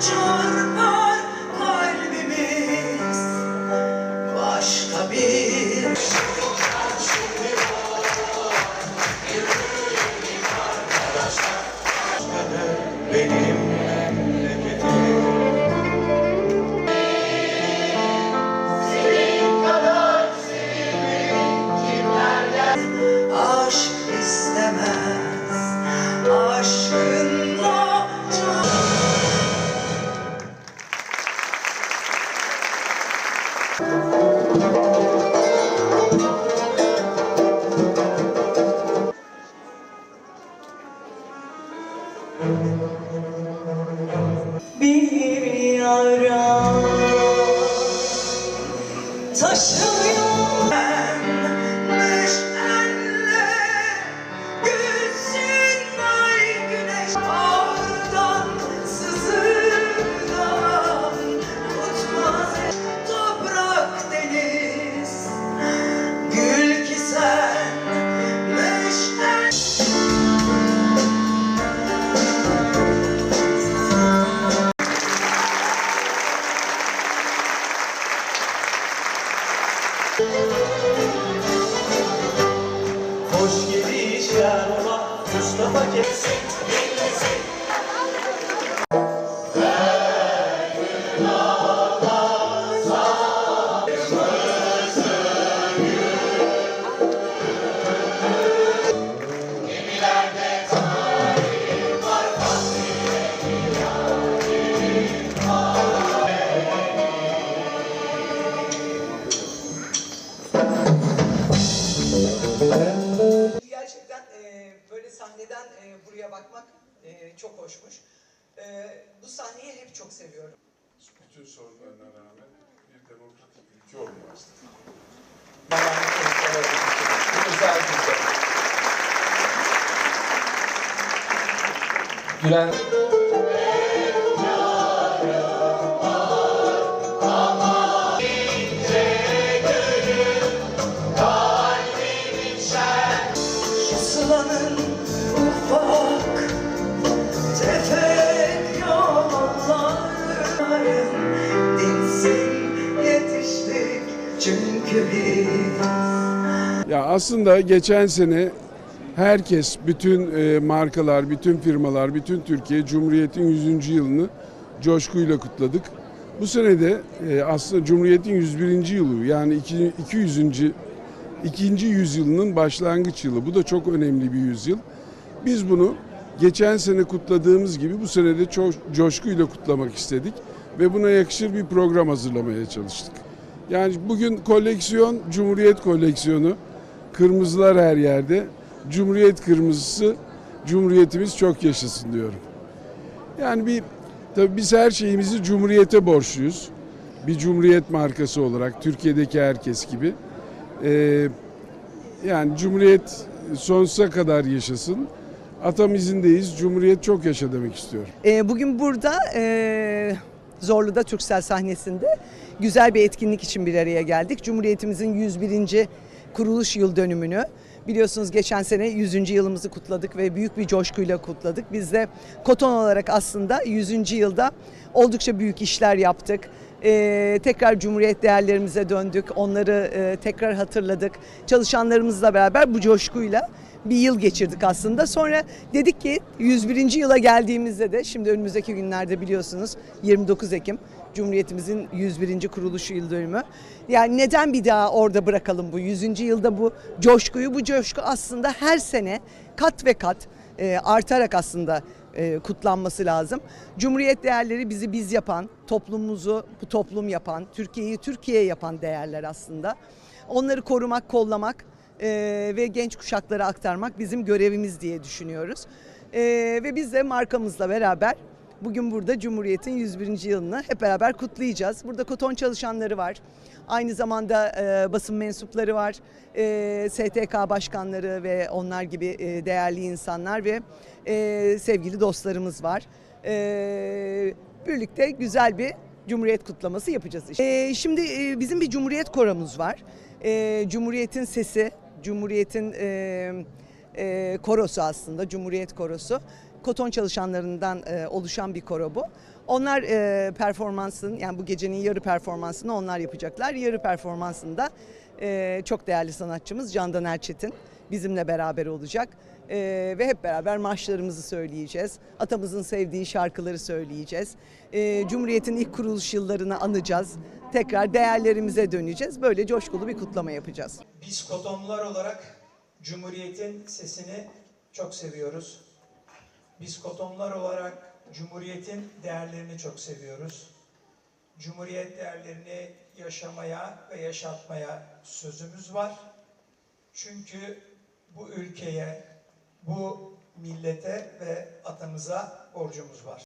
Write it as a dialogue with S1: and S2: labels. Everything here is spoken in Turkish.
S1: joy. Bir yara taşıyor Listen, listen. Çok hoşmuş. E, bu sahneyi hep çok seviyorum.
S2: bütün sorunlarına rağmen bir demokratik ülke olmaz.
S3: Gülen
S2: Ya aslında geçen sene herkes, bütün e, markalar, bütün firmalar, bütün Türkiye Cumhuriyet'in 100. yılını coşkuyla kutladık. Bu sene de e, aslında Cumhuriyet'in 101. yılı yani iki- 200. ikinci yüzyılının başlangıç yılı. Bu da çok önemli bir yüzyıl. Biz bunu geçen sene kutladığımız gibi bu sene de çok coşkuyla kutlamak istedik ve buna yakışır bir program hazırlamaya çalıştık. Yani bugün koleksiyon Cumhuriyet koleksiyonu. Kırmızılar her yerde. Cumhuriyet kırmızısı. Cumhuriyetimiz çok yaşasın diyorum. Yani bir tabii biz her şeyimizi Cumhuriyete borçluyuz. Bir Cumhuriyet markası olarak Türkiye'deki herkes gibi. Ee, yani Cumhuriyet sonsuza kadar yaşasın. Atam izindeyiz. Cumhuriyet çok yaşa demek istiyorum.
S4: Ee, Bugün burada e, Zorlu'da Türksel sahnesinde güzel bir etkinlik için bir araya geldik. Cumhuriyetimizin 101. kuruluş yıl dönümünü biliyorsunuz geçen sene 100. yılımızı kutladık ve büyük bir coşkuyla kutladık. Biz de Koton olarak aslında 100. yılda oldukça büyük işler yaptık. Ee, tekrar Cumhuriyet değerlerimize döndük. Onları e, tekrar hatırladık. Çalışanlarımızla beraber bu coşkuyla bir yıl geçirdik aslında. Sonra dedik ki 101. yıla geldiğimizde de şimdi önümüzdeki günlerde biliyorsunuz 29 Ekim Cumhuriyetimizin 101. kuruluşu yıl dönümü. Yani neden bir daha orada bırakalım bu 100. yılda bu coşkuyu? Bu coşku aslında her sene kat ve kat e, artarak aslında e, kutlanması lazım. Cumhuriyet değerleri bizi biz yapan, toplumumuzu bu toplum yapan, Türkiye'yi Türkiye yapan değerler aslında. Onları korumak, kollamak e, ve genç kuşaklara aktarmak bizim görevimiz diye düşünüyoruz. E, ve biz de markamızla beraber bugün burada Cumhuriyet'in 101. yılını hep beraber kutlayacağız. Burada koton çalışanları var. Aynı zamanda e, basın mensupları var. E, STK başkanları ve onlar gibi e, değerli insanlar ve e, sevgili dostlarımız var. E, birlikte güzel bir Cumhuriyet kutlaması yapacağız. işte. E, şimdi e, bizim bir Cumhuriyet koromuz var. E, Cumhuriyet'in sesi, Cumhuriyet'in e, e, korosu aslında, Cumhuriyet korosu. koton çalışanlarından e, oluşan bir koro bu. Onlar e, performansın yani bu gecenin yarı performansını onlar yapacaklar. Yarı performansında e, çok değerli sanatçımız Candan Erçetin bizimle beraber olacak. E, ve hep beraber marşlarımızı söyleyeceğiz. Atamızın sevdiği şarkıları söyleyeceğiz. E, Cumhuriyet'in ilk kuruluş yıllarını anacağız. Tekrar değerlerimize döneceğiz. Böyle coşkulu bir kutlama yapacağız.
S3: Biz kotonlular olarak Cumhuriyet'in sesini çok seviyoruz. Biz kotonlular olarak Cumhuriyet'in değerlerini çok seviyoruz. Cumhuriyet değerlerini yaşamaya ve yaşatmaya sözümüz var. Çünkü bu ülkeye, bu millete ve atamıza borcumuz var.